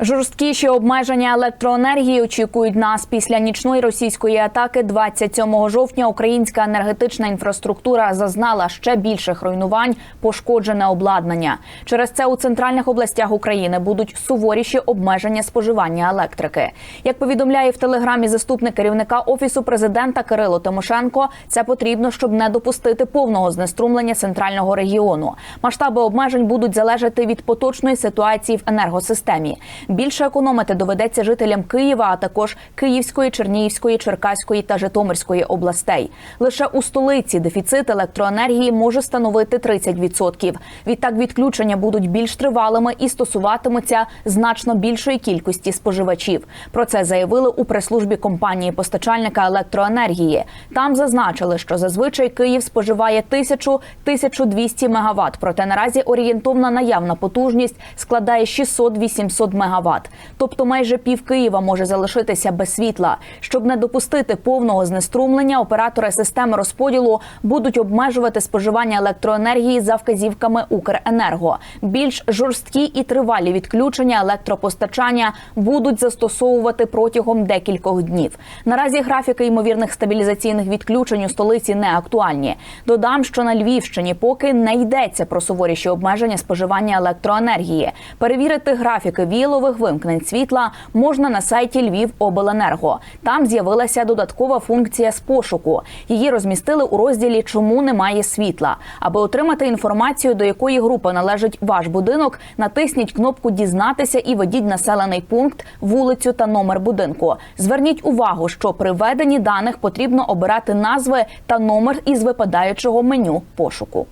Жорсткіші обмеження електроенергії очікують нас після нічної російської атаки. 27 жовтня українська енергетична інфраструктура зазнала ще більших руйнувань, пошкоджене обладнання. Через це у центральних областях України будуть суворіші обмеження споживання електрики. Як повідомляє в телеграмі заступник керівника офісу президента Кирило Тимошенко, це потрібно, щоб не допустити повного знеструмлення центрального регіону. Масштаби обмежень будуть залежати від поточної ситуації в енергосистемі. Більше економити доведеться жителям Києва, а також Київської, Чернігівської, Черкаської та Житомирської областей. Лише у столиці дефіцит електроенергії може становити 30%. Відтак відключення будуть більш тривалими і стосуватимуться значно більшої кількості споживачів. Про це заявили у прес-службі компанії постачальника електроенергії. Там зазначили, що зазвичай Київ споживає 1000-1200 мегаватт, проте наразі орієнтовна наявна потужність складає 600-800 мегаватт. Тобто майже пів Києва може залишитися без світла. Щоб не допустити повного знеструмлення, оператори системи розподілу будуть обмежувати споживання електроенергії за вказівками Укренерго. Більш жорсткі і тривалі відключення електропостачання будуть застосовувати протягом декількох днів. Наразі графіки ймовірних стабілізаційних відключень у столиці не актуальні. Додам, що на Львівщині поки не йдеться про суворіші обмеження споживання електроенергії. Перевірити графіки вілових вимкнень світла можна на сайті Львівобленерго. Там з'явилася додаткова функція з пошуку. Її розмістили у розділі Чому немає світла. Аби отримати інформацію, до якої групи належить ваш будинок, натисніть кнопку Дізнатися і ведіть населений пункт, вулицю та номер будинку. Зверніть увагу, що при введенні даних потрібно обирати назви та номер із випадаючого меню пошуку.